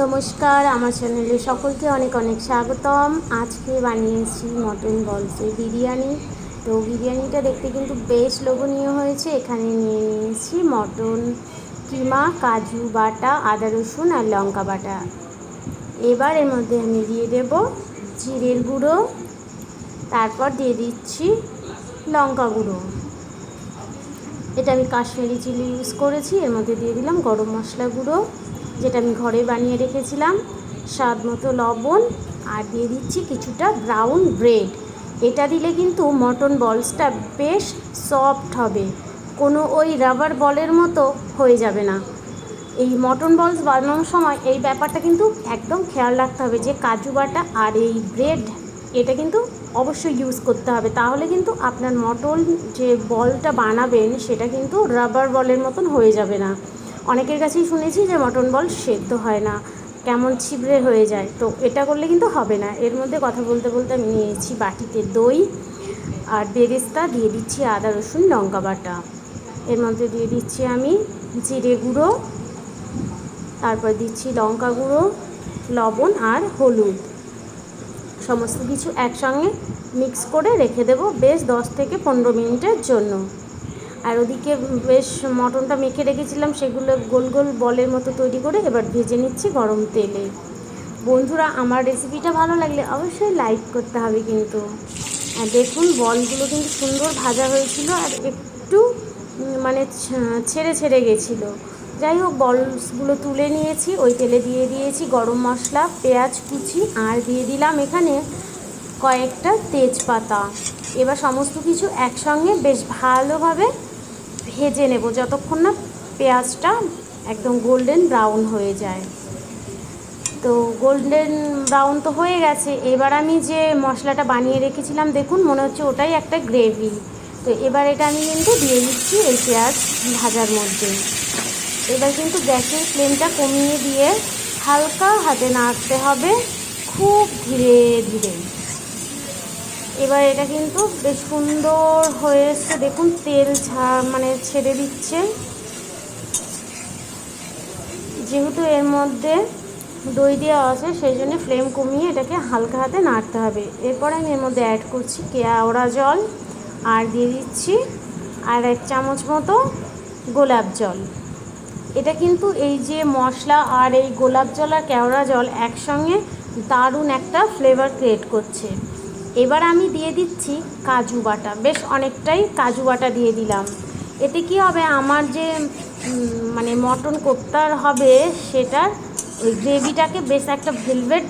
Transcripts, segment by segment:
নমস্কার, আমার চ্যানেলে সকলকে অনেক অনেক স্বাগতম। আজকে বানিয়েছি মটন বলসের বিরিয়ানি। তো বিরিয়ানিটা দেখতে কিন্তু বেশ লোভনীয় হয়েছে। এখানে নিয়ে নিয়েছি মটন, কিমা, কাজু বাটা, আদা রসুন আর লঙ্কা বাটা। এবার এর মধ্যে আমি দিয়ে দেব জিরের গুঁড়ো, তারপর দিয়ে দিচ্ছি লঙ্কা গুঁড়ো। এটা আমি কাশ্মীরি চিলি ইউজ করেছি, এর মধ্যে দিয়ে দিলাম গরম মশলা গুঁড়ো। যেটা আমি ঘরে বানিয়ে রেখেছিলাম, স্বাদ মতো লবণ আর দিয়ে দিচ্ছি কিছুটা ব্রাউন ব্রেড এটা দিলে কিন্তু মটন বলসটা বেশ সফট হবে। কোনো ওই রাবার বলের মতো হয়ে যাবে না। এই মটন বলস বানানোর সময় এই ব্যাপারটা কিন্তু একদম খেয়াল রাখতে হবে যে কাজু বাটা আর এই ব্রেড এটা কিন্তু অবশ্যই ইউজ করতে হবে। তাহলে কিন্তু আপনার মটন যে বলটা বানাবেন, সেটা কিন্তু রাবার বলের মতন হয়ে যাবে না। অনেকের কাছেই শুনেছি যে মটন বল সেদ্ধ হয় না, কেমন ছিবড়ে হয়ে যায়। তো এটা করলে কিন্তু হবে না। এর মধ্যে কথা বলতে বলতে আমি নিয়েছি বাটিতে দই আর বেরেস্তা, দিয়ে দিচ্ছি আদা, রসুন, লঙ্কা বাটা। এর মধ্যে দিয়ে দিচ্ছি আমি জিরে গুঁড়ো, তারপর দিচ্ছি লঙ্কা গুঁড়ো, লবণ আর হলুদ। সমস্ত কিছু একসঙ্গে মিক্স করে রেখে দেবো বেশ দশ থেকে পনেরো মিনিটের জন্য। আর ওদিকে বেশ মটনটা মেখে রেখেছিলাম, সেগুলো গোল গোল বলের মতো তৈরি করে এবার ভেজে নিচ্ছি গরম তেলে। বন্ধুরা, আমার রেসিপিটা ভালো লাগলে অবশ্যই লাইক করতে হবে কিন্তু। আর দেখুন, বলগুলো কিন্তু সুন্দর ভাজা হয়েছিল আর একটু মানে ছেড়ে ছেড়ে গেছিল। যাই হোক, বলসগুলো তুলে নিয়েছি, ওই তেলে দিয়ে দিয়েছি গরম মশলা, পেঁয়াজ কুচি, আর দিয়ে দিলাম এখানে কয়েকটা তেজপাতা। এবার সমস্ত কিছু একসঙ্গে বেশ ভালোভাবে ভেজে নেব যতক্ষণ না পেঁয়াজটা একদম গোল্ডেন ব্রাউন হয়ে যায়। তো গোল্ডেন ব্রাউন তো হয়ে গেছে। এবার আমি যে মশলাটা বানিয়ে রেখেছিলাম, দেখুন, মনে হচ্ছে ওটাই একটা গ্রেভি তো এবার এটা আমি কিন্তু দিয়ে দিচ্ছি এই পেঁয়াজ ভাজার মধ্যে। এবার কিন্তু গ্যাসের ফ্লেমটা কমিয়ে দিয়ে হালকা হাতে নাড়তে হবে খুব ধীরে ধীরে। এবার এটা কিন্তু বেশ সুন্দর হয়ে দেখুন, তেল ছা মানে ছেড়ে দিচ্ছে। যেহেতু এর মধ্যে দই দেওয়া আছে, সেই জন্য ফ্লেম কমিয়ে এটাকে হালকা হাতে নাড়তে হবে। এরপরে আমি এর মধ্যে অ্যাড করছি কেওড়া জল, আর দিয়ে দিচ্ছি আর এক চামচ মতো গোলাপ জল। এটা কিন্তু এই যে মশলা আর এই গোলাপ জল আর কেওড়া জল একসঙ্গে দারুণ একটা ফ্লেভার ক্রিয়েট করছে। এবার আমি দিয়ে দিচ্ছি কাজু বাটা। বেশ অনেকটাই কাজু বাটা দিয়ে দিলাম। এতে কি হবে? আমার যে মানে মটন কোপ্তার হবে, সেটার ওই গ্রেভিটাকে বেশ একটা ভেলভেট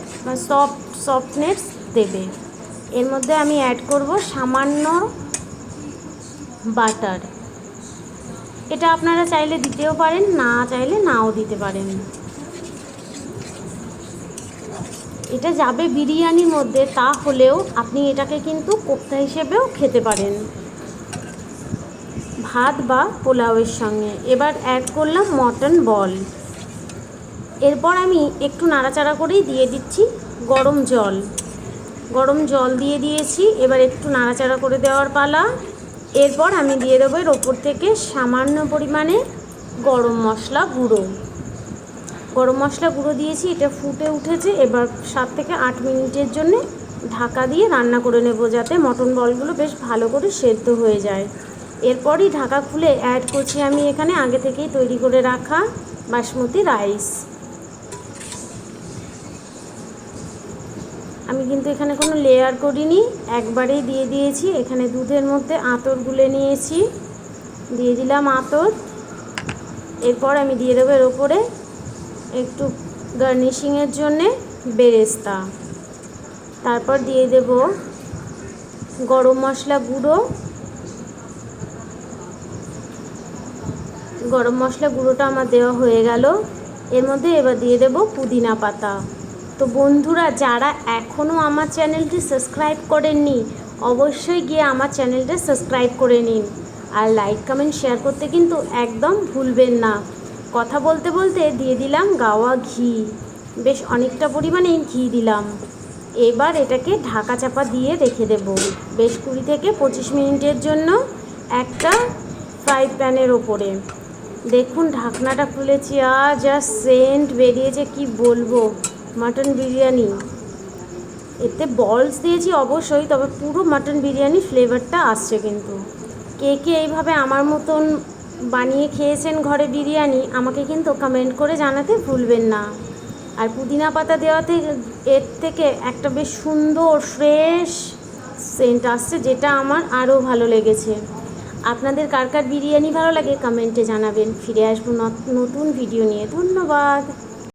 সফট, সফটনেস দেবে। এর মধ্যে আমি অ্যাড করব সামান্য বাটার। এটা আপনারা চাইলে দিতেও পারেন, না চাইলে নাও দিতে পারেন। এটা যাবে বিরিয়ানির মধ্যে, তা হলেও আপনি এটাকে কিন্তু কোপ্তা হিসেবেও খেতে পারেন। ভাত বা পোলাওয়ের সঙ্গে। এবার অ্যাড করলাম মটন বল এরপর আমি একটু নাড়াচাড়া করেই দিয়ে দিচ্ছি গরম জল। গরম জল দিয়ে দিয়েছি, এবার একটু নাড়াচাড়া করে দেওয়ার পালা। এরপর আমি দিয়ে দেবো এর ওপর থেকে সামান্য পরিমাণে গরম মশলা গুঁড়ো। গরম মশলা গুঁড়ো দিয়েছি, এটা ফুটে উঠেছে। এবার সাত থেকে আট মিনিটের জন্য ঢাকা দিয়ে রান্না করে নেব যাতে মটন বলগুলো বেশ ভালো করে সেদ্ধ হয়ে যায়। এরপরই ঢাকা খুলে অ্যাড করছি আমি এখানে আগে থেকেই তৈরি করে রাখা বাসমতি রাইস আমি কিন্তু এখানে কোনো লেয়ার করিনি, একবারেই দিয়ে দিয়েছি। এখানে দুধের মধ্যে আতর গুলে নিয়েছি। দিয়ে দিলাম আতর। এরপর আমি দিয়ে দেবো এর ওপরে একটু গার্নিশিংয়ের জন্যে বেরেস্তা। তারপর দিয়ে দেব গরম মশলা গুঁড়ো। গরম মশলা গুঁড়োটা আমার দেওয়া হয়ে গেল। এর মধ্যে এবার দিয়ে দেব পুদিনা পাতা। তো বন্ধুরা, যারা এখনও আমার চ্যানেলটি সাবস্ক্রাইব করেননি, অবশ্যই গিয়ে আমার চ্যানেলটা সাবস্ক্রাইব করে নিন। আর লাইক, কমেন্ট, শেয়ার করতে কিন্তু একদম ভুলবেন না। কথা বলতে বলতে দিয়ে দিলাম গাওয়া ঘি। বেশ অনেকটা পরিমাণেই ঘি দিলাম। এবার এটাকে ঢাকা চাপা দিয়ে রেখে দেব। বেশ কুড়ি থেকে পঁচিশ মিনিটের জন্য একটা ফ্রাই প্যানের ওপরে। দেখুন, ঢাকনাটা খুলেছি আর যা সেন্ট বেরিয়েছে, কি বলব? মাটন বিরিয়ানি। এতে বলস দিয়েছি অবশ্যই, তবে পুরো মাটন বিরিয়ানি ফ্লেভারটা আসছে কিন্তু। কে কে এইভাবে আমার মতন বানিয়ে খেয়েছেন ঘরে বিরিয়ানি, আমাকে কিন্তু কমেন্ট করে জানাতে ভুলবেন না। আর পুদিনা পাতা দেওয়াতে এর থেকে একটা বেশ সুন্দর ফ্রেশ সেন্ট আসছে, যেটা আমার আরও ভালো লেগেছে। আপনাদের কার কার বিরিয়ানি ভালো লাগে কমেন্টে জানাবেন। ফিরে আসব নত- নতুন ভিডিও নিয়ে। ধন্যবাদ।